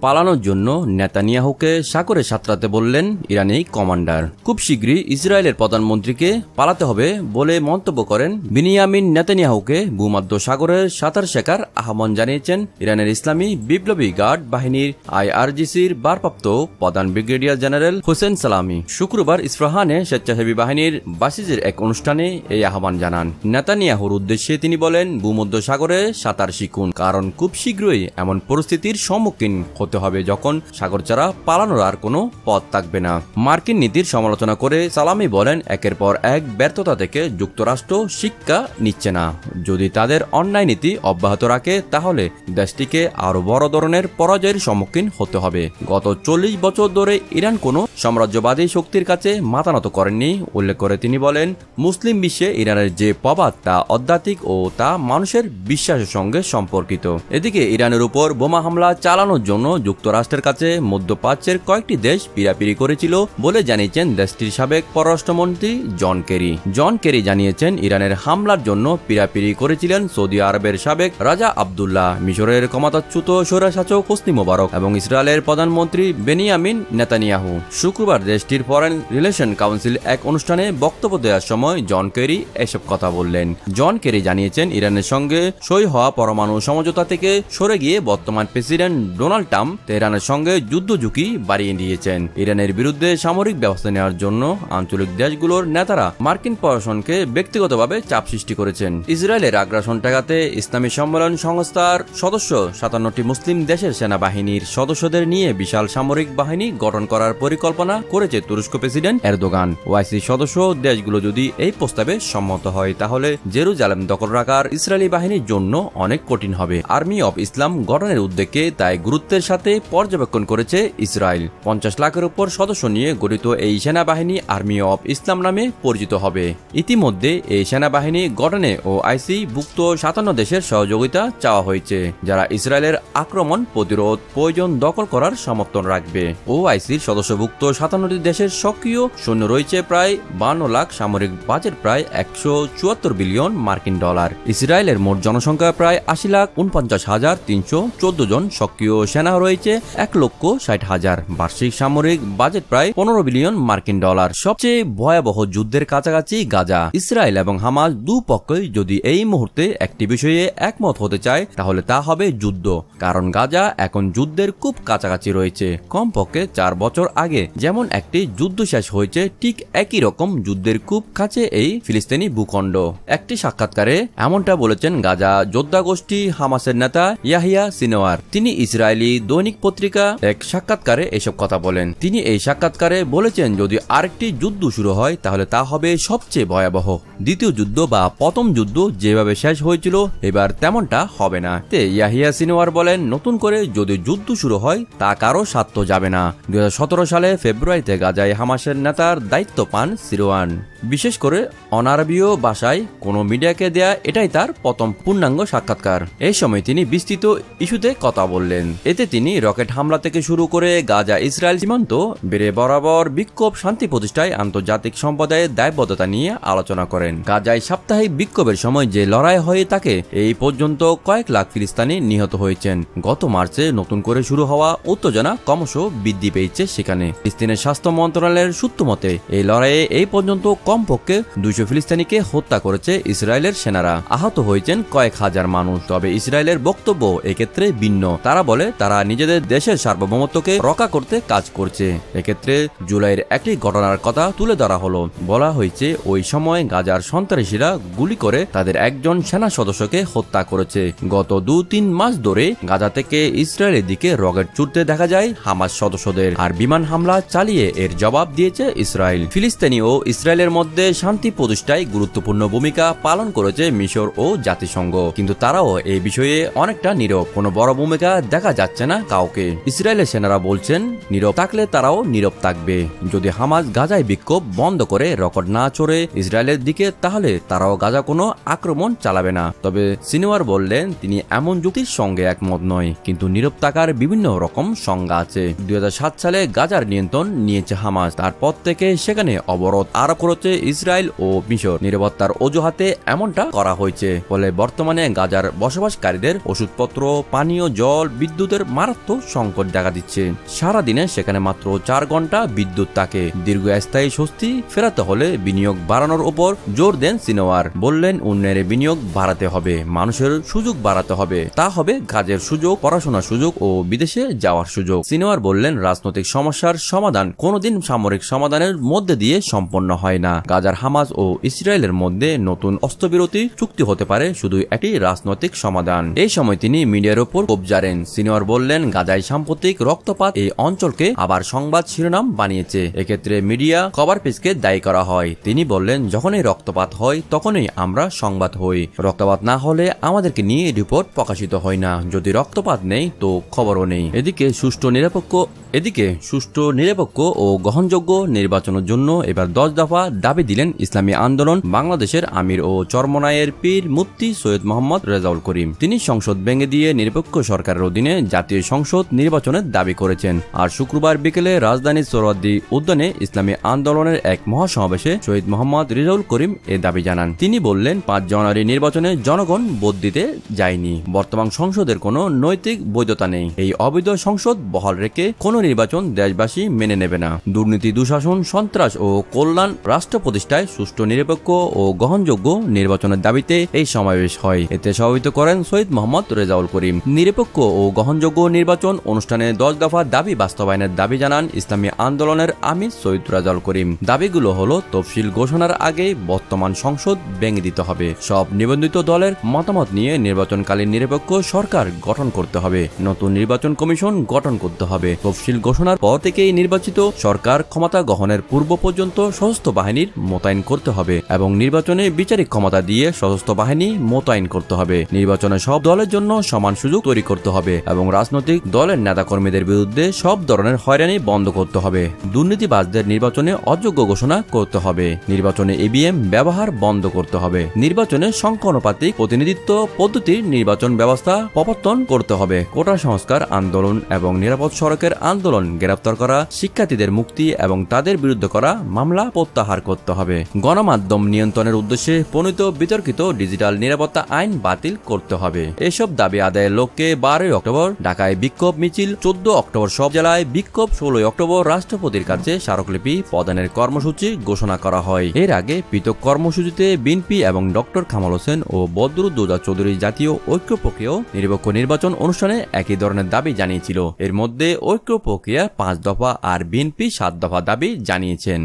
পালানোর জন্য নেতানিয়াহুকে সাগরে সাঁতরাতে বললেন ইরানি কমান্ডার। খুব শীঘ্রই ইসরায়েলের প্রধানমন্ত্রীকে পালাতে হবে বলে মন্তব্য করেন বিনিয়ামিন নেতানিয়াহুকে ভূমধ্য সাগরে সাঁতার শেখার আহ্বান জানিয়েছেন ইরানের ইসলামী বিপ্লবী গার্ড বাহিনীর আইআরজিসির ভারপ্রাপ্ত প্রধান ব্রিগেডিয়ার জেনারেল হোসেন সালামি। শুক্রবার ইসফাহানে স্বেচ্ছাসেবী বাহিনীর বাসিজের এক অনুষ্ঠানে এই আহ্বান জানান। নেতানিয়াহুর উদ্দেশ্যে তিনি বলেন, ভূমধ্য সাগরে সাঁতার শিখুন, কারণ খুব শীঘ্রই এমন পরিস্থিতির সম্মুখীন হতে হবে যখন সাগর ছাড়া পালানোর আর কোনো পথ থাকবে না। মার্কিন নীতির সমালোচনা করে সালামি বলেন, একের পর এক ব্যর্থতা থেকে যুক্তরাষ্ট্র শিক্ষা নিচ্ছে না। যদি তাদের অন্যায় নীতি অব্যাহত রাখে, তাহলে দেশটিকে আরও বড় ধরনের পরাজয়ের সম্মুখীন হতে হবে। গত চল্লিশ বছর ধরে ইরান কোনো সাম্রাজ্যবাদী শক্তির কাছে মাথা নত করেননি। উল্লেখ করে তিনি বলেন, মুসলিম বিশ্বে ইরানের যে প্রবাদ, তা আধ্যাত্মিক ও তা মানুষের বিশ্বাসের সঙ্গে সম্পর্কিত। এদিকে ইরানের উপর বোমা হামলা চালানোর জন্য যুক্তরাষ্ট্রের কাছে মধ্যপ্রাচ্যের কয়েকটি দেশ পিরাপিরি করেছিল বলে জানিয়েছেন দেশটির সাবেক পররাষ্ট্রমন্ত্রী জন কেরি। জন কেরি জানিয়েছেন ইরানের হামলার জন্য পিরাপিরি করেছিলেন সৌদি আরবের সাবেক রাজা আবদুল্লাহ। মিশরের ক্ষমতাচ্যুত স্বৈরশাসক হোসনি মোবারক এবং ইসরায়েলের প্রধানমন্ত্রী বেনিয়ামিন নেতানিয়াহু। শুক্রবার দেশটির ফরেন রিলেশন কাউন্সিল এক অনুষ্ঠানে বক্তব্য দেওয়ার সময় জন কেরি এসব কথা বললেন। জন কেরি জানিয়েছেন ইরানের সঙ্গে সই হওয়া পরমাণু সমঝোতা থেকে সরে গিয়ে বর্তমান প্রেসিডেন্ট ডোনাল্ড ট্রাম্প তেহরানের সঙ্গে যুদ্ধ ঝুঁকি বাড়িয়ে দিয়েছেন। ইরানের বিরুদ্ধে সামরিক ব্যবস্থা নেওয়ার জন্য আঞ্চলিক দেশগুলোর নেতারা মার্কিন প্রশাসনকে ব্যক্তিগতভাবে চাপ সৃষ্টি করেছেন। ইসরায়েলের আগ্রাসন ঠেকাতে ইসলামী সম্মেলন সংস্থার সদস্য সাতান্নটি মুসলিম দেশের সেনাবাহিনীর সদস্যদের নিয়ে বিশাল সামরিক বাহিনী গঠন করার পরিকল্পনা করেছে তুরস্ক প্রেসিডেন্ট এরদোগান। ওয়াইসি সদস্য দেশগুলো যদি এই প্রস্তাবে সম্মত হয়, তাহলে জেরুজালেম দখল রাখার ইসরায়েলি বাহিনীর জন্য অনেক কঠিন হবে। আর্মি অব ইসলাম গঠনের উদ্যোগকে তাই গুরুত্বের সাথে পর্যবেক্ষণ করেছে ইসরায়েল। পঞ্চাশ লাখের উপর সদস্য নিয়ে গঠিত এই সেনাবাহিনী আর্মি অব ইসলাম নামে পরিচিত হবে। ইতিমধ্যে এই সেনাবাহিনী গঠনে ও আইসি ভুক্ত সাতান্ন দেশের সহযোগিতা চাওয়া হয়েছে, যারা ইসরায়েলের আক্রমণ, প্রতিরোধ, প্রয়োজন দখল করার সমর্থন রাখবে। ও আইসির সদস্যভুক্ত সাতান্নটি দেশের সক্রিয় সৈন্য রয়েছে প্রায় বান্ন লাখ, সামরিক বাজেট প্রায় একশো চুয়াত্তর বিলিয়ন মার্কিন ডলার। ইসরায়েলের মোট জনসংখ্যা প্রায় আশি লাখ, উনপঞ্চাশ হাজার তিনশো চোদ্দ জন সক্রিয় সেনা রয়েছে এক লক্ষ ষাট হাজার। বার্ষিক সামরিক বাজেট প্রায় পনেরো বিলিয়ন মার্কিন ডলার। সবচেয়ে ভয়াবহ যুদ্ধের কাছাকাছি গাজা। ইসরায়েল এবং হামাস দুপক্ষই যদি এই মুহূর্তে একটি বিষয়ে একমত হতে চায়, তাহলে তা হবে যুদ্ধ। কারণ গাজা এখন যুদ্ধের খুব কাছাকাছি রয়েছে। কমপক্ষে চার বছর আগে যেমন একটি যুদ্ধ শেষ হয়েছে, ঠিক একই রকম যুদ্ধের খুব কাছে এই ফিলিস্তিনি ভূখণ্ড। একটি সাক্ষাৎকারে এমনটা বলেছেন গাজা যোদ্ধা গোষ্ঠী হামাসের নেতা ইয়াহিয়া সিনোয়ার। তিনি ইসরায়েলি দৈনিক পত্রিকা এক সাক্ষাৎকারে এসব কথা বলেন। তিনি এই সাক্ষাৎকারে বলেছেন, যদি আরেকটি যুদ্ধ শুরু হয়, তাহলে তা হবে সবচেয়ে ভয়াবহ। দ্বিতীয় যুদ্ধ বা প্রথম যুদ্ধ যেভাবে শেষ হয়েছিল, এবার তেমনটা হবে না। তে ইয়াহিয়া সিনোয়ার বলেন, নতুন করে যদি যুদ্ধ শুরু হয়, তা কারও স্বার্থ যাবে না। দুই হাজার সতেরো সালে ফেব্রুয়ারিতে গাজায় হামাসের নেতার দায়িত্ব পান সিরোয়ান বিশেষ করে অনারবীয় ভাষায় কোনো মিডিয়াকে দেয়া এটাই তার প্রথম পূর্ণাঙ্গ সাক্ষাৎকার। এই সময় তিনি বিস্তৃত ইস্যুতে কথা বললেন। এতে তিনি রকেট হামলা থেকে শুরু করে গাজা, ইসরায়েল সীমান্ত বেড়ে বরাবর বিক্ষোভ, শান্তি প্রতিষ্ঠায় আন্তর্জাতিক সম্প্রদায়ের দায়বদ্ধতা নিয়ে আলোচনা করেন। গাজায় সাপ্তাহিক বিক্ষোভের সময় যে লড়াই হয়ে থাকে এই পর্যন্ত কয়েক লাখ ফিলিস্তানি নিহত হয়েছেন। গত মার্চে নতুন করে শুরু হওয়া উত্তেজনা ক্রমশ বৃদ্ধি পেয়েছে সেখানে। ফিলিস্তিনের স্বাস্থ্য মন্ত্রণালয়ের সূত্র মতে, এই লড়াইয়ে এই পর্যন্ত কমপক্ষে দুইশো ফিলিস্তিনিকে হত্যা করেছে ইসরায়েলের সেনারা। আহত হয়েছেন কয়েক হাজার মানুষ, তবে ইসরায়েলের বক্তব্য এক্ষেত্রে ভিন্ন। তারা বলে, তারা নিজেদের দেশের সার্বভৌমত্বকে রক্ষা করতে কাজ করছে। এক্ষেত্রে জুলাইয়ের একটি ঘটনার কথা তুলে ধরা হলো। বলা হয়েছে, ওই সময় গাজার সন্ত্রাসীরা গুলি করে তাদের একজন সেনা সদস্যকে হত্যা করেছে। গত দু তিন মাস ধরে গাজা থেকে ইসরায়েলের দিকে রকেট ছুটতে দেখা যায় হামাস সদস্যদের। আর বিমান হামলা চালিয়ে এর জবাব দিয়েছে ইসরায়েল। ফিলিস্তিনি ও ইসরায়েলের মধ্যে শান্তি প্রতিষ্ঠায় গুরুত্বপূর্ণ ভূমিকা পালন করেছে মিশর ও জাতিসংঘ। কিন্তু তারাও এই বিষয়ে অনেকটা নীরব। কোনো বড় ভূমিকা দেখা যাচ্ছে না কাউকে। ইসরায়েলের সেনারা বলছেন, নীরব থাকলে তারাও নীরব থাকবে। যদি হামাজ গাজায় বিক্ষোভ বন্ধ করে রকেট না চড়ে ইসরায়েলের দিকে, তাহলে তারাও গাজা কোনো আক্রমণ চালাবে না। তবে সিনেওয়ার বললেন, তিনি এমন যুক্তির সঙ্গে একমত নয়। কিন্তু নীরব থাকার বিভিন্ন রকম সংজ্ঞা আছে। দুই হাজার সাত সালে গাজার নিয়ন্ত্রণ নিয়েছে হামাজ তারপর থেকে সেখানে অবরোধ আরোপ করেছে হচ্ছে ইসরায়েল ও মিশর। নিরাপত্তার অজুহাতে এমনটা করা হয়েছে। ফলে বর্তমানে গাজার বসবাসকারীদের ওষুধপত্র, পানীয় জল, বিদ্যুতের মারাত্মক সংকট দেখা দিচ্ছে। সারাদিনে সেখানে মাত্র চার ঘণ্টা বিদ্যুৎ থাকে। দীর্ঘস্থায়ী স্বস্তি ফেরাতে হলে বিনিয়োগ বাড়ানোর উপর জোর দেন সিনোয়ার। বললেন, উন্নয়নে বিনিয়োগ বাড়াতে হবে, মানুষের সুযোগ বাড়াতে হবে। তা হবে কাজের সুযোগ, পড়াশোনার সুযোগ ও বিদেশে যাওয়ার সুযোগ। সিনোয়ার বললেন, রাজনৈতিক সমস্যার সমাধান কোনোদিন সামরিক সমাধানের মধ্যে দিয়ে সম্পন্ন হয় না। গাজার হামাজ ও ইসরায়েলের মধ্যে নতুন অস্ত্রবিরতি চুক্তি হতে পারে শুধু একটি রাজনৈতিক সমাধান। এই সময় তিনি মিডিয়ার উপর কোপ জারেন। সিনিয়র বললেন, গাজায় সাম্প্রতিক রক্তপাত এই অঞ্চলকে আবার সংবাদ শিরোনাম বানিয়েছে। এক্ষেত্রে মিডিয়া কভার পেজকে দায়ী করা হয়। তিনি বললেন, যখনই রক্তপাত হয়, তখনই আমরা সংবাদ হই। রক্তপাত না হলে আমাদেরকে নিয়ে রিপোর্ট প্রকাশিত হয় না। যদি রক্তপাত নেই, তো খবরও নেই। এদিকে সুষ্ঠু নিরপেক্ষ এদিকে সুষ্ঠু, নিরপেক্ষ ও গ্রহণযোগ্য নির্বাচনের জন্য এবার দশ দফা দাবি দিলেন ইসলামী আন্দোলন বাংলাদেশের আমির ও চরমনায়ের পীর মুফতি সৈয়দ মোহাম্মদ রেজাউল করিম। তিনি সংসদ ভেঙে দিয়ে নিরপেক্ষ সরকারের অধীনে জাতীয় সংসদ নির্বাচনের দাবি করেছেন। আর শুক্রবার বিকেলে রাজধানীর সোরওয়ার্দী উদ্যানে ইসলামী আন্দোলনের এক মহাসমাবেশে শহীদ মোহাম্মদ রেজাউল করিম এ দাবি জানান। তিনি বললেন, পাঁচ জানুয়ারি নির্বাচনে জনগণ ভোট দিতে যায়নি। বর্তমান সংসদের কোনো নৈতিক বৈধতা নেই। এই অবৈধ সংসদ বহাল রেখে কোনো নির্বাচন দেশবাসী মেনে নেবে না। দুর্নীতি, দুঃশাসন, সন্ত্রাস ও কল্যাণ রাষ্ট্র প্রতিষ্ঠায় সুষ্ঠু, নিরপেক্ষ ও গ্রহণযোগ্য নির্বাচনের দাবিতে এই সমাবেশ হয়। এতে সভাপতিত্ব করেন শহীদ মোহাম্মদ রেজাউল করিম। নিরপেক্ষ ও গ্রহণযোগ্য নির্বাচন অনুষ্ঠানে দশ দফা দাবি বাস্তবায়নের দাবি জানান ইসলামী আন্দোলনের আমির সৈয়দ রাজাউল করিম। দাবিগুলো হলো তফসিল ঘোষণার আগে বর্তমান সংসদ ভেঙে দিতে হবে। সব নিবন্ধিত দলের মতামত নিয়ে নির্বাচনকালীন নিরপেক্ষ সরকার গঠন করতে হবে। নতুন নির্বাচন কমিশন গঠন করতে হবে। তফসিল ঘোষণার পর থেকেই নির্বাচিত সরকার ক্ষমতা গ্রহণের পূর্ব পর্যন্ত সশস্ত্র বাহিনীর মোতায়েন করতে হবে এবং নির্বাচনে বিচারিক ক্ষমতা দিয়ে সশস্ত্র বাহিনী মোতায়েন করতে হবে। নির্বাচনে সব দলের জন্য সমান সুযোগ তৈরি করতে হবে এবং রাজনৈতিক দলের নেতাকর্মীদের বিরুদ্ধে সব ধরনের হয়রানি বন্ধ করতে হবে। দুর্নীতিবাজদের নির্বাচনে অযোগ্য ঘোষণা করতে হবে। নির্বাচনে ইভিএম ব্যবহার বন্ধ করতে হবে। নির্বাচনে সংখ্যানুপাতিক প্রতিনিধিত্ব পদ্ধতির নির্বাচন ব্যবস্থা প্রবর্তন করতে হবে। কোটা সংস্কার আন্দোলন এবং নিরাপদ সড়কের আন্দোলন গ্রেপ্তার করা, শিক্ষার্থীদের মুক্তি এবং তাদের বিরুদ্ধে করা মামলা প্রত্যাহার করতে হবে। গণমাধ্যম নিয়ন্ত্রণের উদ্দেশ্যে প্রণীত বিতর্কিত ডিজিটাল নিরাপত্তা আইন বাতিল করতে হবে। এসব দাবি আদায়ের লক্ষ্যে বারোই অক্টোবর ঢাকায় বিক্ষোভ মিছিল, চোদ্দ অক্টোবর সব জেলায় বিক্ষোভ, ষোলোই অক্টোবর রাষ্ট্রপতির কাছে স্মারকলিপি প্রদানের কর্মসূচি ঘোষণা করা হয়। এর আগে পৃথক কর্মসূচিতে বিএনপি এবং ডক্টর কামাল হোসেন ও বদরুদ্দোজা চৌধুরী জাতীয় ঐক্য প্রক্রিয়া নিরপেক্ষ নির্বাচন অনুষ্ঠানে একই ধরনের দাবি জানিয়েছিল। এর মধ্যে ঐক্য প্রক্রিয়া পাঁচ দফা আর বিএনপি সাত দফা দাবি জানিয়েছেন।